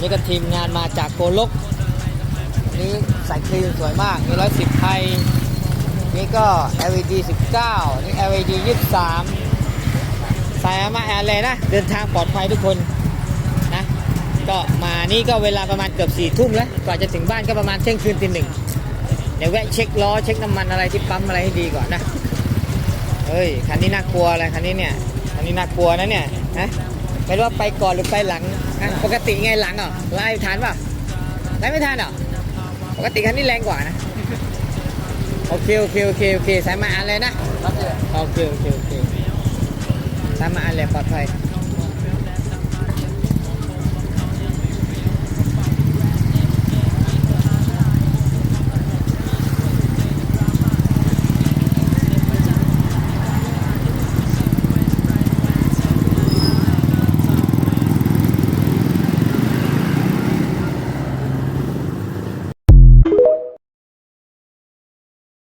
นี่ก็ทีมงานมาจากโกลกนนี้สายคลีนสวยมาก มีร้อยสิบไทย นี่ก็ LED 19 นี่ LED 23 สายอามาแอร์เลยนะ เดินทางปลอดภัยทุกคนนะ ก็มานี่ก็เวลาประมาณเกือบสี่ทุ่มแล้ว กว่าจะถึงบ้านก็ประมาณเที่ยงคืนตีหนึ่งเดี๋ยวแวะเช็คล้อเช็คน้ำมันอะไรที่ปั๊มอะไรให้ดีก่อนนะ เฮ้ย คันนี้น่ากลัวอะไรคันนี้เนี่ย คันนี้น่ากลัวนะเนี่ยนะไม่รู้ว่าไปก่อนหรือไปหลัง ปกติไงหลังเหรอไล่ทันป่ะไล่ไม่ทันเหรอปกติคันนี้แรงกว่านะโอเคโอเคโอเคโอเคสายมาอันเลยนะโอเคโอเคโอเคสายมาอันเลยปลอดภัย